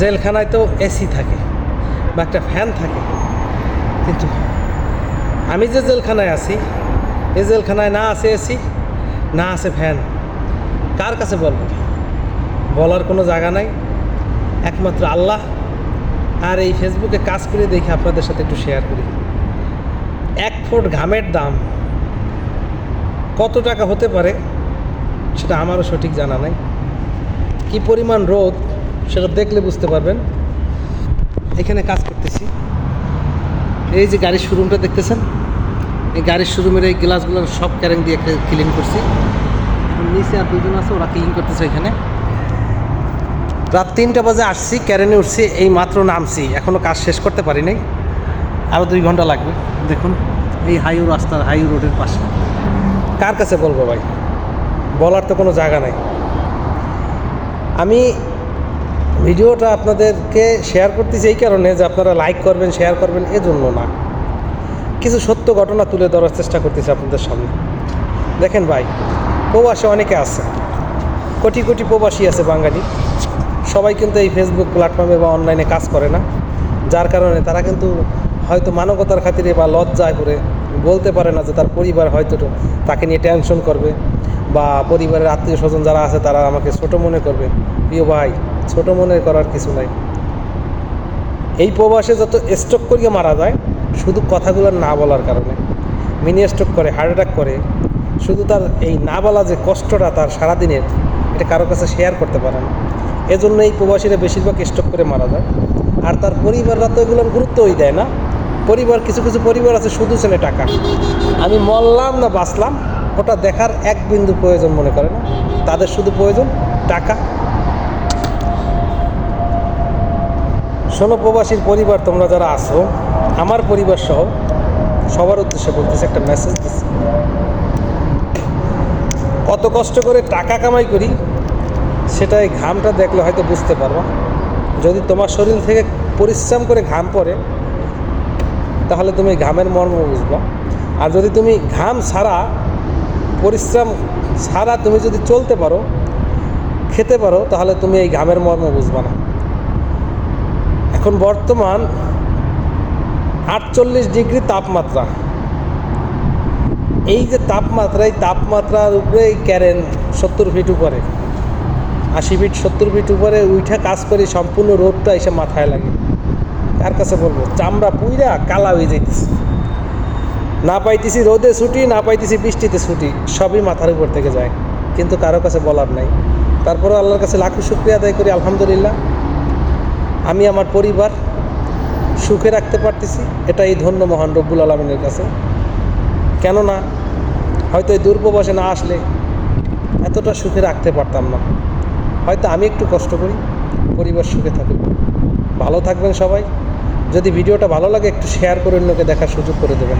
জেলখানায় তো এসি থাকে বা একটা ফ্যান থাকে। কিন্তু আমি যে জেলখানায় আছি এই জেলখানায় না আছে এসি, না আছে ফ্যান, কার কাছে বলব? বলার কোনো জায়গা নাই। একমাত্র আল্লাহ আর এই ফেসবুকে কাজ করে দেখে আপনাদের সাথে একটু শেয়ার করি। এক ফুট ঘামের দাম কত টাকা হতে পারে, সেটা আমারও সঠিক জানা নাই। কি পরিমাণ রোদ সেটা দেখলে বুঝতে পারবেন। এখানে কাজ করতেছি। এই যে গাড়ির শোরুমটা দেখতেছেন? এই গাড়ির শোরুমের এই গ্লাসগুলো সব ক্যারেং দিয়ে ক্লিন করছি। নিচে আর দুজন আছে, ওরা ক্লিন করতেছে এখানে। রাত তিনটা বাজে আসছি ক্যারেনে উঠছি, এই মাত্র নামছি। এখনও কাজ শেষ করতে পারি নাই। আরও দুই ঘণ্টা লাগবে, দেখুন। এই হাইও রাস্তার হাইও রোডের পাশে। কার কাছে বলব ভাই? বলার তো কোনো জায়গা নাই। আমি ভিডিওটা আপনাদেরকে শেয়ার করতেছি এই কারণে যে আপনারা লাইক করবেন শেয়ার করবেন, এজন্য না। কিছু সত্য ঘটনা তুলে ধরার চেষ্টা করতেছি আপনাদের সামনে। দেখেন ভাই, প্রবাসে অনেকে আছে। কোটি কোটি প্রবাসী আছে বাঙালি। সবাই কিন্তু এই ফেসবুক প্ল্যাটফর্মে বা অনলাইনে কাজ করে না। যার কারণে তারা কিন্তু হয়তো মানবতার খাতিরে বা লজ্জায় করে বলতে পারে না যে তার পরিবার হয়তো তাকে নিয়ে টেনশন করবে বা পরিবারের আত্মীয় স্বজন যারা আছে তারা আমাকে ছোট মনে করবে। প্রিয় ভাই ছোট মনে করার কিছু নাই। এই প্রবাসে যত স্ট্রোক করিয়ে মারা যায়, শুধু কথাগুলো না বলার কারণে। মিনি স্ট্রোক করে হার্ট অ্যাটাক করে, শুধু তার এই না বলা যে কষ্টটা তার সারাদিনের, এটা কারও কাছে শেয়ার করতে পারে না। এজন্য এই প্রবাসীরা বেশিরভাগ স্ট্রোক করে মারা যায়। আর তার পরিবাররা তো এগুলোর গুরুত্বই দেয় না। পরিবার, কিছু কিছু পরিবার আছে, শুধু ছেলে টাকা। আমি মরলাম না বাঁচলাম, ওটা দেখার এক বিন্দু প্রয়োজন মনে করে না। তাদের শুধু প্রয়োজন টাকা। শোনো প্রবাসীর পরিবার, তোমরা যারা আসো আমার পরিবার সহ সবার উদ্দেশ্যে বলতেছে একটা মেসেজ দিচ্ছি। কত কষ্ট করে টাকা কামাই করি সেটা এই ঘামটা দেখলে হয়তো বুঝতে পারবা। যদি তোমার শরীর থেকে পরিশ্রম করে ঘাম পড়ে, তাহলে তুমি ঘামের মর্ম বুঝবা। আর যদি তুমি ঘাম ছাড়া, পরিশ্রম ছাড়া তুমি যদি চলতে পারো, খেতে পারো, তাহলে তুমি এই ঘামের মর্ম বুঝবা না। এখন বর্তমান আটচল্লিশ ডিগ্রি তাপমাত্রা। এই যে তাপমাত্রা, এই তাপমাত্রার উপরে ক্যারেন সত্তর ফিট উপরে, আশি ফিট সত্তর ফিট উপরে উঠে কাজ করি সম্পূর্ণ রোদটা এসে মাথায় লাগে। কার কাছে বলব? চামড়া পুইরা কালা হয়ে যাইতেছে। না পাইতেছি রোদে ছুটি, না পাইতেছি বৃষ্টিতে ছুটি, সবই মাথার উপর থেকে যায়। কিন্তু কারও কাছে বলার নাই। তারপরে আল্লাহর কাছে লাখো শুক্রিয়া আদায় করি, আলহামদুলিল্লাহ। আমি আমার পরিবার সুখে রাখতে পারতেছি, এটাই ধন্য মহান রব্বুল আলমিনের কাছে। কেননা, হয়তো এই দুর্প্রবাসে না আসলে এতটা সুখে রাখতে পারতাম না। হয়তো আমি একটু কষ্ট করি, পরিবার সুখে থাকুক। ভালো থাকবেন সবাই। যদি ভিডিওটা ভালো লাগে, একটু শেয়ার করে অন্যকে দেখার সুযোগ করে দেবেন।